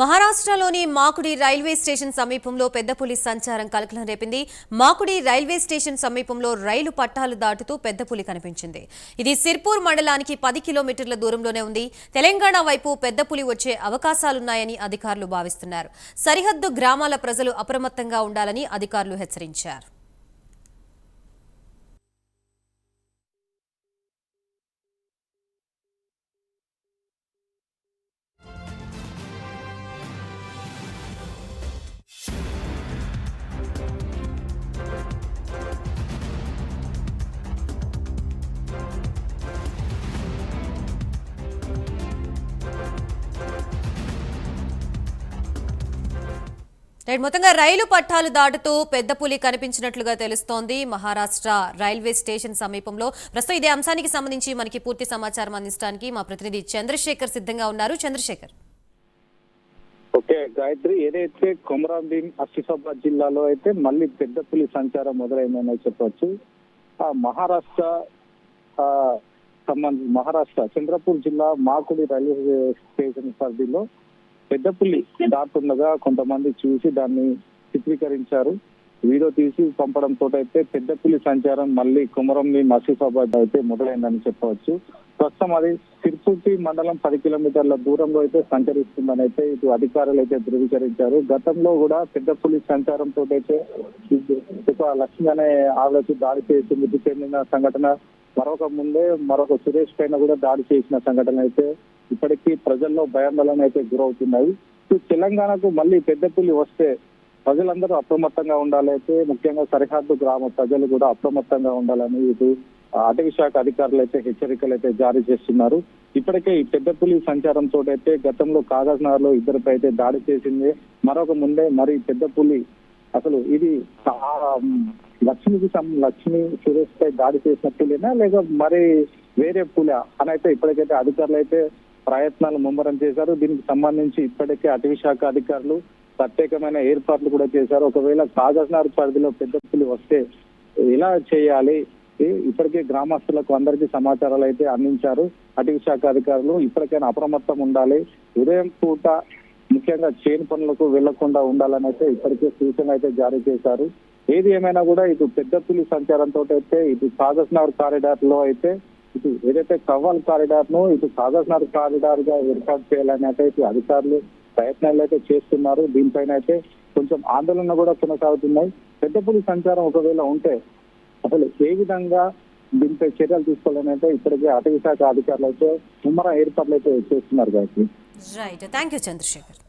మహారాష్ట్రలోని మాకుడి railway station సమీపంలో పెద్ద పులి సంచారం కలకలం రేపింది. మాకుడి రైల్వే స్టేషన్ సమీపంలో రైలు పట్టాలు దాటుతూ పెద్ద పులి కనిపించింది. ఇది సిర్పూర్ మండలానికి పది కిలోమీటర్ల దూరంలోనే ఉంది. తెలంగాణ వైపు పెద్ద పులి వచ్చే అవకాశాలున్నాయని అధికారులు భావిస్తున్నారు. సరిహద్దు గ్రామాల ప్రజలు అప్రమత్తంగా ఉండాలని అధికారులు హెచ్చరించారు. రైట్ మొత్తంగా రైలు పట్టాలు దాటుతూ పెద్ద పులి కనిపించినట్లుగా తెలుస్తోంది. మహారాష్ట్ర రైల్వే స్టేషన్ సమీపంలో ప్రస్తుతం ఇదే అంశానికి సంబంధించి మనకి పూర్తి సమాచారం అందించడానికి మా ప్రతినిధి చంద్రశేఖర్ సిద్ధంగా ఉన్నారు. చంద్రశేఖర్. ఓకే గాయత్రి ఏదైతే కొమరాంభీం ఆసిఫాబాద్ జిల్లాలో అయితే మళ్ళీ పెద్ద పులి సంచారం మొదలైందని చెప్పవచ్చు ఆ మహారాష్ట్ర సంబంధించి మహారాష్ట్ర చంద్రపూర్ జిల్లా మాకుడి రైల్వే స్టేషన్ పరిధిలో పెద్ద పులి దాటుతుండగా కొంతమంది చూసి దాన్ని చిత్రీకరించారు. వీడియో తీసి పంపడంతో అయితే పెద్ద పులి సంచారం మళ్ళీ కుమరంని ఆసిఫాబాద్ అయితే మొదలైందని చెప్పవచ్చు. ప్రస్తుతం అది తిరుపతి మండలం పది కిలోమీటర్ల దూరంలో అయితే సంచరిస్తుందని అయితే ఇటు అధికారులు అయితే ధృవీకరించారు. గతంలో కూడా పెద్ద పులి సంచారంతో అయితే ఒక లక్ష్మి అనే ఆలోచన దాడి చేసి మృతి చెందిన సంఘటన. మరొక ముందే మరొక సురేష్ పైన కూడా దాడి చేసిన సంఘటన అయితే ఇప్పటికీ ప్రజల్లో భయాందోళన అయితే గురవుతున్నాయి తెలంగాణకు మళ్ళీ పెద్ద పులి వస్తే ప్రజలందరూ అప్రమత్తంగా ఉండాలైతే ముఖ్యంగా సరిహద్దు గ్రామ ప్రజలు కూడా అప్రమత్తంగా ఉండాలని ఇటు అటవీ శాఖ అధికారులు అయితే హెచ్చరికలు అయితే జారీ చేస్తున్నారు. ఇప్పటికే ఈ పెద్దపులి సంచారం సంచారంతో అయితే గతంలో కాగజ్ నగర్లో ఇద్దరిపై అయితే దాడి చేసింది. మరొక ముందే మరి పెద్ద పులి అసలు ఇది ఆ, లక్ష్మికి లక్ష్మి సురేష్ పై దాడి చేసిన పులినా లేక మరి వేరే పులి అని అయితే ఇప్పటికైతే అధికారులు అయితే ప్రయత్నాలు ముమ్మరం చేశారు. దీనికి సంబంధించి ఇప్పటికే అటవీ శాఖ అధికారులు ప్రత్యేకమైన ఏర్పాట్లు కూడా చేశారు. ఒకవేళ కాగజ్నగర్ పరిధిలో పెద్ద పులి వస్తే ఎలా చేయాలి? ఇప్పటికే గ్రామస్తులకు అందరికీ సమాచారాలు అయితే అందించారు. అటవీ శాఖ అధికారులు ఇప్పటికైనా అప్రమత్తం ఉండాలి. ఉదయం పూట ముఖ్యంగా చేను పనులకు వెళ్ళకుండా ఉండాలని అయితే ఇప్పటికే సూచన అయితే జారీ చేశారు. ఏది ఏమైనా కూడా ఇటు పెద్ద పులి సంచారంతో అయితే ఇటు కాగజ్ నగర్ కారిడార్లో అయితే ఇటు ఏదైతే కవ్వాల్ కారిడార్ను ఇటు కాగజ్ కారిడార్గా ఏర్పాటు చేయాలని అయితే ఇటు అధికారులు ప్రయత్నాలు అయితే చేస్తున్నారు. దీనిపైన అయితే కొంచెం ఆందోళన కూడా కొనసాగుతున్నాయి. పెద్ద సంచారం ఒకవేళ ఉంటే అసలు ఏ విధంగా దీనిపై చర్యలు తీసుకోవాలని అయితే ఇప్పటికే అటవీ శాఖ అధికారులు అయితే ముమ్మర ఏర్పాట్లు అయితే చేస్తున్నారు కాబట్టి రైట్ థ్యాంక్ యూ చంద్రశేఖర్